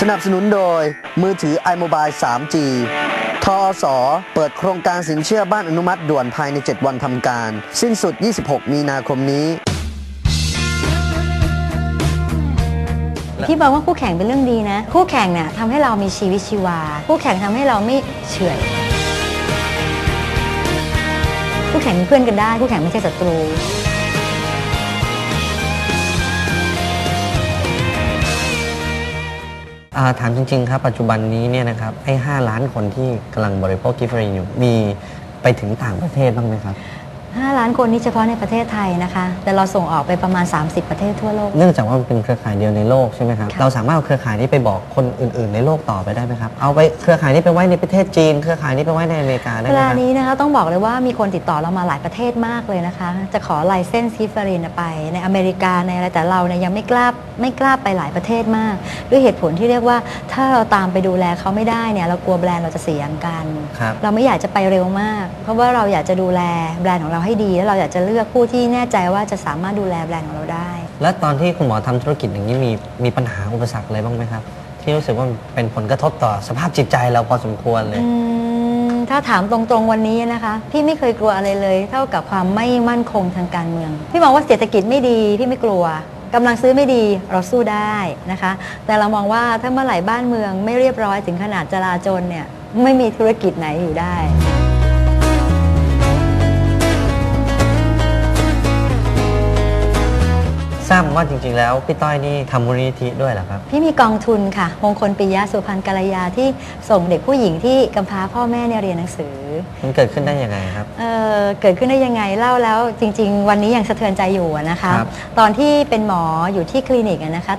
สนับสนุนโดยมือถือ iMobile 3G ทอสอเปิดโครงการสินเชื่อบ้านอนุมัติด่วนภายใน 7 วันทำการ สิ้นสุด 26 มีนาคมนี้พี่บอกว่าคู่แข่งเป็นเรื่องดีนะ คู่แข่งเนี่ยทำให้เรามีชีวิตชีวา คู่แข่งทำให้เราไม่เฉื่อยคู่แข่งเป็นเพื่อนกันได้ คู่แข่งไม่ใช่ศัตรู อ่าถามจริง ๆ ครับ ปัจจุบันนี้เนี่ยนะครับไอ้5ล้านคนที่กำลังบริโภคกิฟต์ฟรีอยู่มีไปถึงต่างประเทศบ้างไหมครับ 5 ล้านคนนี้เฉพาะในประเทศไทยนะคะ แต่เราส่งออกไปประมาณ 30 ประเทศทั่วโลก เนื่องจากว่ามันเป็นเครือข่ายเดียวในโลกใช่ไหมครับค่ะเราสามารถเอาเครือข่ายนี้ไปบอกคนอื่น ๆ ในโลกต่อไปได้ไหมครับ เอาไปเครือข่ายนี้ไปไว้ในประเทศจีน เครือข่ายนี้ไปไว้ในอเมริกาได้เวไหมลาครับ นี้นะคะต้องบอกเลยว่ามีคนติดต่อเรามาหลายประเทศมากเลยนะคะ จะขอไลเซนส์ซิฟารินไปในอเมริกาในอะไรแต่เราเนี่ยยังไม่กล้าไม่กล้าไปหลายประเทศมาก ด้วยเหตุผลที่เรียกว่าถ้าเราตามไปดูแลเขาไม่ได้เนี่ยเรากลัวแบรนด์เราจะเสียงกัน ครับ เราไม่อยากจะไปเร็วมาก เพราะว่าเราอยากจะดูแลแบรนด์ของเราให้ดี แล้วเราอยากจะเลือกผู้ที่แน่ใจว่าจะสามารถดูแลแบรนด์ของเราได้ และตอนที่คุณหมอทำธุรกิจอย่างนี้มีมีปัญหาอุปสรรคอะไรบ้างไหมครับ ที่รู้สึกว่าเป็นผลกระทบต่อสภาพจิตใจเราพอสมควรเลย อืมถ้าถามตรงๆวันนี้นะคะ พี่ไม่เคยกลัวอะไรเลย เท่ากับความไม่มั่นคงทางการเมือง พี่มองว่าเศรษฐกิจไม่ดี พี่ไม่กลัวกำลังซื้อไม่ดีเราสู้ได้นะคะ แต่เรามองว่าถ้าเมื่อไหร่บ้านเมืองไม่เรียบร้อยถึงขนาดจลาจลเนี่ยไม่มีธุรกิจไหนอยู่ได้ ทราบว่าจริงๆ แล้วพี่ต้อยนี่ทำมูลนิธิด้วยเหรอครับ พี่มีกองทุนค่ะ มงคลปิยะสุพรรณกัลยาที่ส่งเด็กผู้หญิงที่กำพร้าพ่อแม่เนี่ยเรียนหนังสือ มันเกิดขึ้นได้ยังไงครับ เอ่อเกิดขึ้นได้ยังไงเล่าแล้วจริง ๆ วันนี้ยังสะเทือนใจอยู่อะนะคะ ครับ ตอนที่เป็นหมออยู่ที่คลินิกอะนะคะ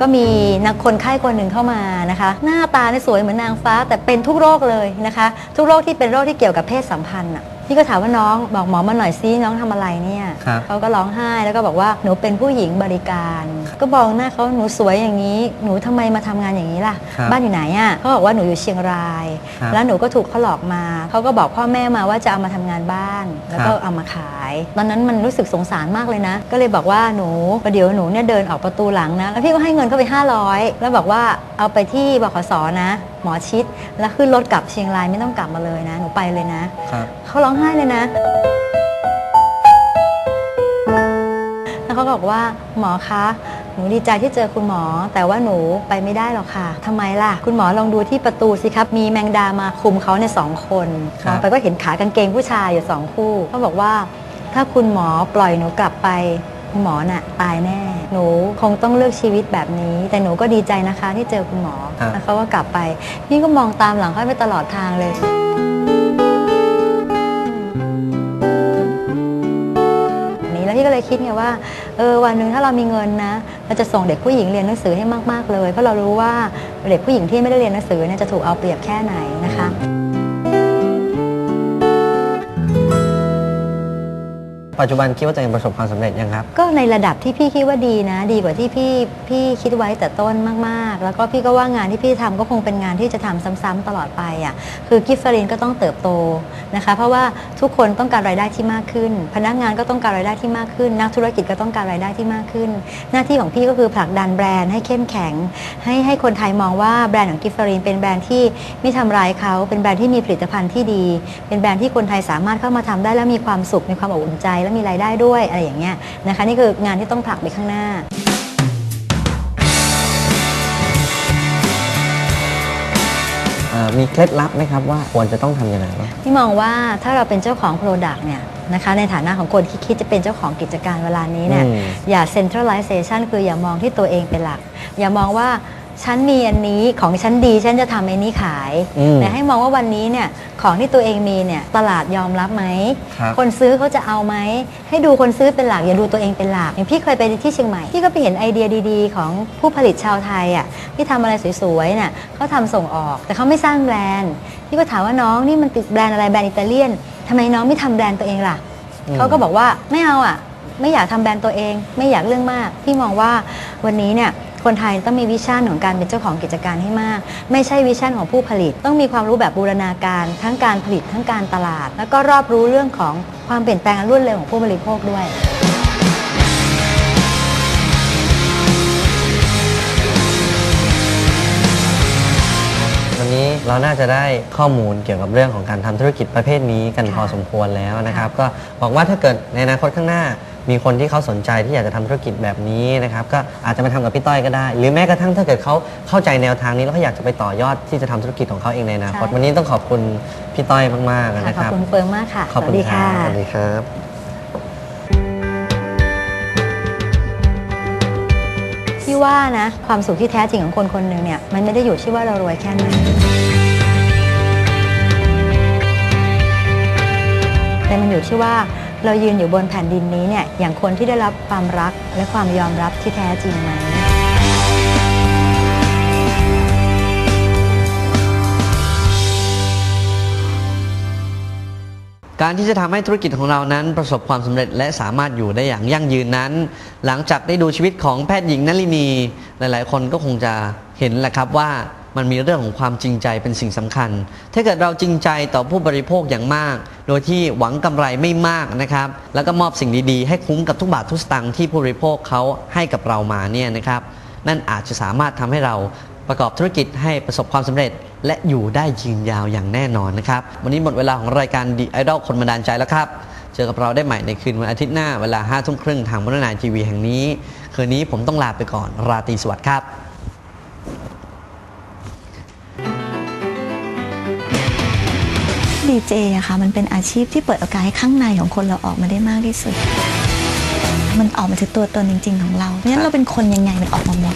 ก็มีนักคนไข้คนหนึ่งเข้ามานะคะ หน้าตาเนี่ยสวยเหมือนนางฟ้าแต่เป็นทุกโรคเลยนะคะ ทุกโรคที่เป็นโรคที่เกี่ยวกับเพศสัมพันธ์อะ พี่ก็ถามว่าน้องบอกหมอมาหน่อยซิน้องทำอะไรเนี่ยครับเขาก็ร้องไห้แล้วก็บอกว่าหนูเป็นผู้หญิงบริการ ก็บอกหน้าเขาหนูสวยอย่างนี้ หนูทำไมมาทำงานอย่างนี้ล่ะ ครับบ้านอยู่ไหนอะเขาบอกว่าหนูอยู่เชียงราย ครับแล้วหนูก็ถูกเขาหลอกมาเขาก็บอกพ่อแม่มาว่าจะเอามาทำงานบ้าน แล้วก็ครับ เอามาขาย ตอนนั้นมันรู้สึกสงสารมากเลยนะ ก็เลยบอกว่าหนูประเดี๋ยวหนูเนี่ยเดินออกประตูหลังนะ แล้วพี่ก็ให้เงินเขาไป 500 แล้วบอกว่าเอาไปที่บขสนะหมอชิด แล้วขึ้นรถกลับเชียงรายไม่ต้องกลับมาเลยนะ หนูไปเลยนะ ครับ เขาร้องไห้เลยนะ แล้วเขาก็บอกว่าหมอคะ หนูดีใจที่เจอคุณหมอ แต่ว่าหนูไปไม่ได้หรอกค่ะทำไมล่ะ คุณหมอลองดูที่ประตูสิครับ มีแมงดามาคุมเขาในยสองคนครัมบองไปก็เห็นขากางเกงผู้ชายอยู่สองคู่เขาบอกว่า ถ้าคุณหมอปล่อยหนูกลับไป คุณหมอน่ะตายแน่ หนูคงต้องเลือกชีวิตแบบนี้ แต่หนูก็ดีใจนะคะที่เจอคุณหมอครับแล้วเขาก็กลับไปนี่ก็มองตามหลังเขาไปตลอดทางเลย นี้แล้วพี่ก็เลยคิดไงว่าเออวันหนึ่งถ้าเรามีเงินนะเราจะส่งเด็กผู้หญิงเรียนหนังสือให้มาก ๆ เลย เพราะเรารู้ว่าเด็กผู้หญิงที่ไม่ได้เรียนหนังสือเนี่ยจะถูกเอาเปรียบแค่ไหนนะคะ ปัจจุบันคิดว่าตัวเองประสบความสำเร็จยังครับ ก็ในระดับที่พี่คิดว่าดีนะ ดีกว่าที่พี่พี่คิดไว้แต่ต้นมากๆ แล้วก็พี่ก็ว่างานที่พี่ทำก็คงเป็นงานที่จะทำซ้ำๆตลอดไปอะคือกิฟฟรินก็ต้องเติบโตนะคะ เพราะว่าทุกคนต้องการรายได้ที่มากขึ้น พนักงานก็ต้องการรายได้ที่มากขึ้น นักธุรกิจก็ต้องการรายได้ที่มากขึ้น หน้าที่ของพี่ก็คือผลักดันแบรนด์ให้เข้มแข็ง ให้ให้คนไทยมองว่าแบรนด์ของกิฟฟรินเป็นแบรนด์ที่ไม่ทำร้ายเขาเป็นแบรนด์ที่มีผลิตภัณฑ์ที่ดี เป็นแบรนด์ที่คนไทยสามารถเข้ามาทำได้แล้วมีความสุขมีความอบอุ่นใจและมีรายได้ด้วยอะไรอย่างเงี้ยนะคะนี่คืองานที่ต้องผลักไปข้างหน้าเอ่อมีเคล็ดลับไหมครับว่าควรจะต้องทำยังไงบ้างที่มองว่าถ้าเราเป็นเจ้าของ Product เนี่ยนะคะในฐานะของคนที่คิดจะเป็นเจ้าของกิจการเวลานี้เนี่ยอืมอย่า centralization คืออย่ามองที่ตัวเองเป็นหลัก อย่ามองว่า ฉันมีอันนี้ของฉันดีฉันจะทำไอ้นี้ขาย อืมแต่ให้มองว่าวันนี้เนี่ยของที่ตัวเองมีเนี่ยตลาดยอมรับไหมครับคนซื้อเขาจะเอาไหมให้ดูคนซื้อเป็นหลักอย่าดูตัวเองเป็นหลักอย่างพี่เคยไปที่เชียงใหม่พี่ก็ไปเห็นไอเดียดีๆ ของผู้ผลิตชาวไทยอะที่ทำอะไรสวยๆเนี่ยเขาทำส่งออก แต่เขาไม่สร้างแบรนด์พี่ก็ถามว่าน้องนี่มันติดแบรนด์อะไรแบรนด์อิตาเลียนทำไมน้องไม่ทำแบรนด์ตัวเองล่ะ อืม เขาก็บอกว่าไม่เอาอะ ไม่อยากทำแบรนด์ตัวเอง ไม่อยากเรื่องมาก พี่มองว่าวันนี้เนี่ย คนไทยต้องมีวิชั่นของการเป็นเจ้าของกิจการให้มาก ไม่ใช่วิชั่นของผู้ผลิต ต้องมีความรู้แบบบูรณาการ ทั้งการผลิตทั้งการตลาด แล้วก็รอบรู้เรื่องของความเปลี่ยนแปลงรวดเร็วของผู้บริโภคด้วยวันนี้เราน่าจะได้ข้อมูลเกี่ยวกับเรื่องของการทำธุรกิจประเภทนี้กันพอสมควรแล้วนะครับ ก็บอกว่าถ้าเกิดในอนาคตข้างหน้า มีคนที่เขาสนใจที่อยากจะทำธุรกิจแบบนี้นะครับก็อาจจะมาทำกับพี่ต้อยก็ได้ หรือแม้กระทั่งถ้าเกิดเขาเข้าใจแนวทางนี้แล้วเขาอยากจะไปต่อยอดที่จะทำธุรกิจของเขาเองในอนาคตใช่ วันนี้ต้องขอบคุณพี่ต้อยมากๆค่ะนะขคอบรับคุณเฟิร์มมากค่ะขอบสคุวัณสดีครัค่ะบสวัสดีครับพี่ว่านะ ความสุขที่แท้จริงของคนคนหนึ่งเนี่ย มันไม่ได้อยู่ที่ว่าเรารวยแค่ไหนแต่มันอยู่ที่ว่า เรายืนอยู่บนแผ่นดินนี้เนี่ยอย่างคนที่ได้รับความรักและความยอมรับที่แท้จริงไหมการที่จะทำให้ธุรกิจของเรานั้นประสบความสำเร็จและสามารถอยู่ได้อย่างยั่งยืนนั้น หลังจากได้ดูชีวิตของแพทย์หญิงนลินี หลาย ๆ คนก็คงจะเห็นแหละครับว่า มันมีเรื่องของความจริงใจเป็นสิ่งสำคัญ ถ้าเกิดเราจริงใจต่อผู้บริโภคอย่างมาก โดยที่หวังกำไรไม่มากนะครับ แล้วก็มอบสิ่งดีๆ ให้คุ้มกับทุกบาททุกสตางค์ที่ผู้บริโภคเขาให้กับเรามาเนี่ยนะครับ นั่นอาจจะสามารถทำให้เราประกอบธุรกิจให้ประสบความสำเร็จ และอยู่ได้ยืนยาวอย่างแน่นอนนะครับ วันนี้หมดเวลาของรายการ The Idol คนบันดาลใจแล้วครับ เจอกับเราได้ใหม่ในคืนวันอาทิตย์หน้าเวลา5ทุ่มครึ่งทางมรณาทีวีแห่งนี้ คืนนี้ผมต้องลาไปก่อนราตรีสวัสดิ์ครับ ดีเจอะค่ะมันเป็นอาชีพที่เปิดโอกาสให้ข้างในของคนเราออกมาได้มากที่สุด มันออกมาจากตัวตนจริง ๆ ของเราเพราะฉะนั้นเราเป็นคนยังไงมันออกมาหมด